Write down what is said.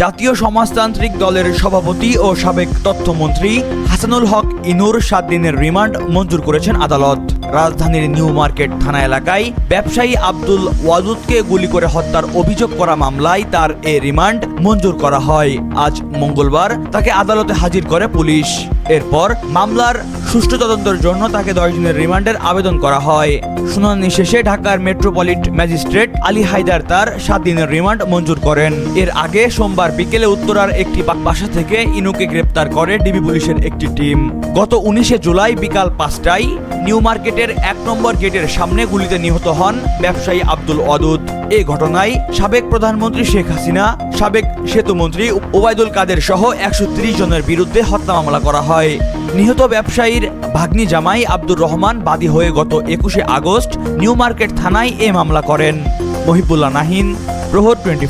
জাতীয় সমাজতান্ত্রিক দলের সভাপতি ও সাবেক তথ্যমন্ত্রী হাসানুল হক ইনুর সাত দিনের রিমান্ড মঞ্জুর করেছেন আদালত। রাজধানীর নিউ মার্কেট থানা এলাকায় ব্যবসায়ী আব্দুল ওয়াদুদকে গুলি করে হত্যার অভিযোগ করা মামলায় তার এ রিমান্ড মঞ্জুর করা হয়। আজ মঙ্গলবার তাকে আদালতে হাজির করে পুলিশ। এরপর মামলার সুষ্ঠু তদন্তের জন্য তাকে দশ দিনের রিমান্ডের আবেদন করা হয়। শুনানি শেষে ঢাকার মেট্রোপলিট ম্যাজিস্ট্রেট আলী হায়দার তার সাত দিনের রিমান্ড মঞ্জুর করেন। এর আগে সোমবার বিকেলে উত্তরার একটি বাসা থেকে ইনুকে গ্রেপ্তার করে ডিবি পুলিশের একটি টিম। গত উনিশে জুলাই বিকাল পাঁচটায় নিউ মার্কেটের এক নম্বর গেটের সামনে গুলিতে নিহত হন ব্যবসায়ী আব্দুল অদুদ এ ঘটনায় সাবেক প্রধানমন্ত্রী শেখ হাসিনা, সাবেক সেতুমন্ত্রী ওবায়দুল কাদের সহ একশো ত্রিশ জনের বিরুদ্ধে হত্যা মামলা করা হয়। নিহত ব্যবসায়ীর ভাগ্নি জামাই আব্দুর রহমান বাদী হয়ে গত একুশে আগস্ট নিউ মার্কেট থানায় এ মামলা করেন। মহিবুল্লাহ নাহিন, প্রহর টোয়েন্টি